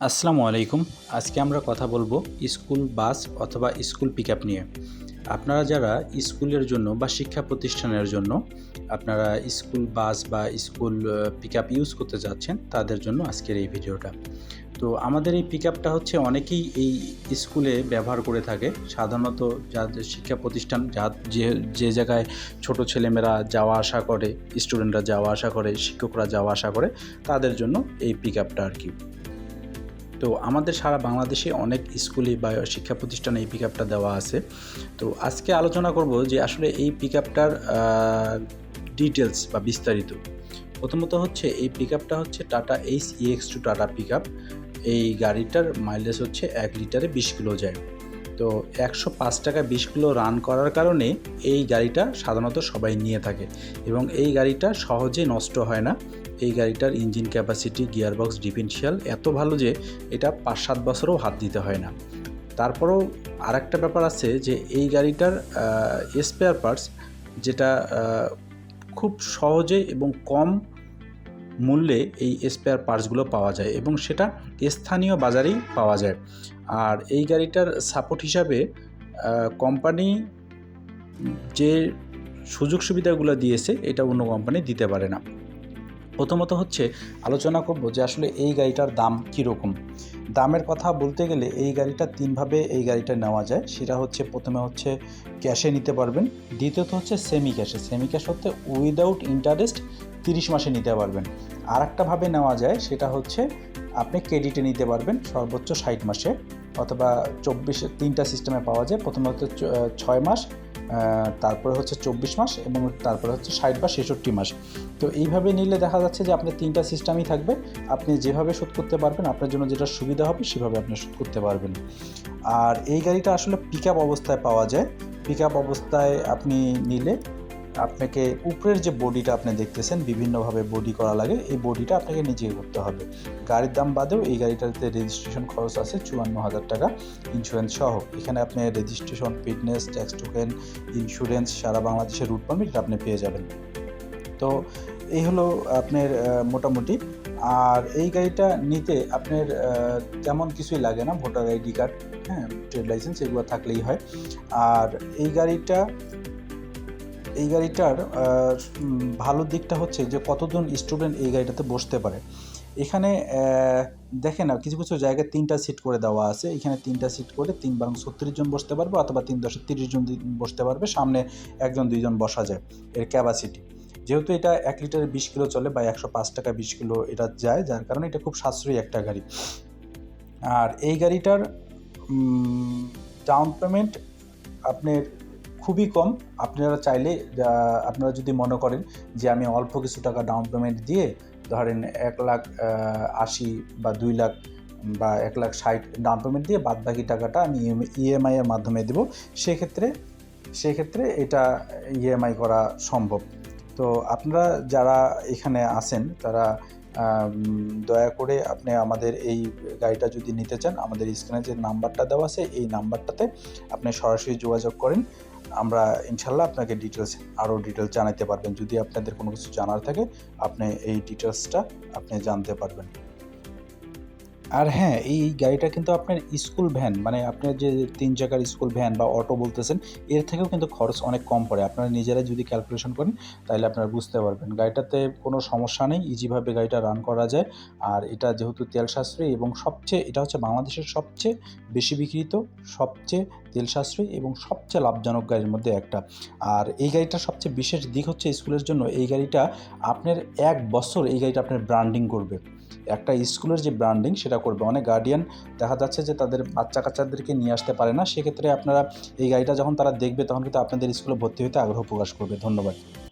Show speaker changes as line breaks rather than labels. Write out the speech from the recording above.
আসসালামু আলাইকুম। আজকে আমরা কথা বলব স্কুল বাস অথবা স্কুল পিক নিয়ে। আপনারা যারা স্কুলের জন্য বা শিক্ষা প্রতিষ্ঠানের জন্য আপনারা স্কুল বাস বা স্কুল পিক ইউজ করতে যাচ্ছেন, তাদের জন্য আজকের এই ভিডিওটা। তো আমাদের এই পিক হচ্ছে অনেকেই এই স্কুলে ব্যবহার করে থাকে। সাধারণত যাদের শিক্ষা প্রতিষ্ঠান, যা, যে যে জায়গায় ছোট ছেলেমেয়েরা যাওয়া আসা করে স্টুডেন্টরা যাওয়া আসা করে, শিক্ষকরা যাওয়া আসা করে, তাদের জন্য এই পিক আর কি। তো আমাদের সারা বাংলাদেশে অনেক স্কুলে বা শিক্ষা প্রতিষ্ঠানে এই পিক আপটা দেওয়া আছে। তো আজকে আলোচনা করব যে আসলে এই পিক আপটার ডিটেলস বা বিস্তারিত। প্রথমত হচ্ছে এই পিক আপটা হচ্ছে Tata H EX two Tata pick up এই গাড়িটার মাইলেজ হচ্ছে এক লিটারে বিশ কিলো যায়। তো একশো পাঁচ টাকা বিশ কিলো রান করার কারণে এই গাড়িটা সাধারণত সবাই নিয়ে থাকে এবং এই গাড়িটা সহজে নষ্ট হয় না। এই গাড়িটার ইঞ্জিন ক্যাপাসিটি, গিয়ারবক্স, ডিফেন্সিয়াল এত ভালো যে এটা পাঁচ সাত বছরও হাত দিতে হয় না। তারপরেও আরেকটা ব্যাপার আছে যে এই গাড়িটার স্পেয়ার পার্টস যেটা খুব সহজে এবং কম মূল্যে এই স্পেয়ার পার্টসগুলো পাওয়া যায় এবং সেটা স্থানীয় বাজারেই পাওয়া যায়। আর এই গাড়িটার সাপোর্ট হিসাবে কোম্পানি যে সুযোগ সুবিধাগুলো দিয়েছে, এটা অন্য কোম্পানি দিতে পারে না। প্রথমত হচ্ছে আলোচনা করব যে আসলে এই গাড়িটার দাম কীরকম। দামের কথা বলতে গেলে এই গাড়িটা তিনভাবে এই গাড়িটা নেওয়া যায়। সেটা হচ্ছে প্রথমে হচ্ছে ক্যাশে নিতে পারবেন। দ্বিতীয়ত হচ্ছে সেমি ক্যাশে সেমি ক্যাশ হচ্ছে উইদাউট ইন্টারেস্ট তিরিশ মাসে নিতে পারবেন। আর একটাভাবে নেওয়া যায় সেটা হচ্ছে আপনি ক্রেডিটে নিতে পারবেন সর্বোচ্চ ষাট মাসে অথবা চব্বিশ তিনটা সিস্টেমে পাওয়া যায়। প্রথমে হচ্ছে ছয় মাস তারপরে হচ্ছে চব্বিশ মাস এবং তারপরে হচ্ছে ষাট বা ছেষট্টি মাস। তো এইভাবে নিলে দেখা যাচ্ছে যে আপনার তিনটা সিস্টেমই থাকবে। আপনি যেভাবে শোধ করতে পারবেন, আপনার জন্য যেটা সুবিধা হবে সেভাবে আপনি শোধ করতে পারবেন। আর এই গাড়িটা আসলে পিক অবস্থায় পাওয়া যায়। পিক অবস্থায় আপনি নিলে আপনাকে উপরের যে বডিটা আপনি দেখতেছেন, বিভিন্নভাবে বডি করা লাগে, এই বডিটা আপনাকে নিজে করতে হবে। গাড়ির দাম বাদেও এই গাড়িটাতে রেজিস্ট্রেশন খরচ আছে চুয়ান্ন হাজার টাকা ইন্স্যুরেন্স সহ। এখানে আপনি registration fitness tax token insurance সারা বাংলাদেশের রুট পারমিট আপনি পেয়ে যাবেন। তো এই হলো আপনার মোটামুটি। আর এই গাড়িটা নিতে আপনার তেমন কিছুই লাগে না, ভোটার আইডি কার্ড হ্যাঁ ট্রেড লাইসেন্স এগুলো থাকলেই হয়। আর এই গাড়িটা এই গাড়িটার ভালো দিকটা হচ্ছে যে কতজন স্টুডেন্ট এই গাড়িটাতে বসতে পারে। এখানে দেখেন কিছু কিছু জায়গায় তিনটা সিট করে দেওয়া আছে। এখানে তিনটা সিট করে তিন বারং ছত্রিশ জন বসতে পারবে অথবা তিন দশে তিরিশ জন বসতে পারবে। সামনে একজন, দুইজন বসা যায় এর ক্যাপাসিটি যেহেতু এটা এক লিটারে বিশ কিলো চলে বা একশো পাঁচ টাকা বিশ কিলো এটা যায়, যার কারণে এটা খুব সাশ্রয়ী একটা গাড়ি। আর এই গাড়িটার ডাউন পেমেন্ট আপনার খুবই কম। আপনারা চাইলে আপনারা যদি মনে করেন যে আমি অল্প কিছু টাকা ডাউন পেমেন্ট দিয়ে ধরেন এক লাখ আশি বা দুই লাখ বা এক লাখ ষাট ডাউন পেমেন্ট দিয়ে বাদ বাকি টাকাটা আমি ইএমআই এর মাধ্যমে দেবো, সেক্ষেত্রে সেক্ষেত্রে এটা ইএমআই করা সম্ভব। তো আপনারা যারা এখানে আছেন, তারা দয়া করে আপনি আমাদের এই গাড়িটা যদি নিতে চান, আমাদের স্ক্রিনে যে নাম্বারটা দেওয়া আছে, এই নাম্বারটাতে আপনি সরাসরি যোগাযোগ করেন। আমরা ইনশাল্লাহ আপনাকে ডিটেলস আরও ডিটেলস জানাতে পারবেন। যদি আপনাদের কোনো কিছু জানার থাকে, আপনি এই ডিটেলসটা আপনি জানতে পারবেন। আর হ্যাঁ এই গাড়িটা কিন্তু আপনার স্কুল ভ্যান মানে আপনার যে তিন চাকার স্কুল ভ্যান বা অটো বলতেছেন, এর থেকেও কিন্তু খরচ অনেক কম পড়ে। আপনারা নিজেরা যদি ক্যালকুলেশন করেন, তাহলে আপনারা বুঝতে পারবেন। গাড়িটাতে কোনো সমস্যা নেই ইজিভাবে গাড়িটা রান করা যায়। আর এটা যেহেতু তেল সাশ্রয়ী এবং সবচেয়ে, এটা হচ্ছে বাংলাদেশের সবচেয়ে বেশি বিক্রিত, সবচেয়ে তেল সাশ্রয়ী এবং সবচেয়ে লাভজনক গাড়ির মধ্যে একটা। আর এই গাড়িটার সবচেয়ে বিশেষ দিক হচ্ছে স্কুলের জন্য, এই গাড়িটা আপনার এক বছর এই গাড়িটা আপনার ব্র্যান্ডিং করবে। একটা স্কুলের যে ব্র্যান্ডিং সেটা করবে। অনেক গার্ডিয়ান দেখা যাচ্ছে যে তাদের বাচ্চা কাচ্চাদেরকে নিয়ে আসতে পারে না। সেক্ষেত্রে আপনারা এই গাড়িটা যখন তারা দেখবে তখন কিন্তু আপনাদের স্কুলে ভর্তি হতে আগ্রহ প্রকাশ করবে। ধন্যবাদ।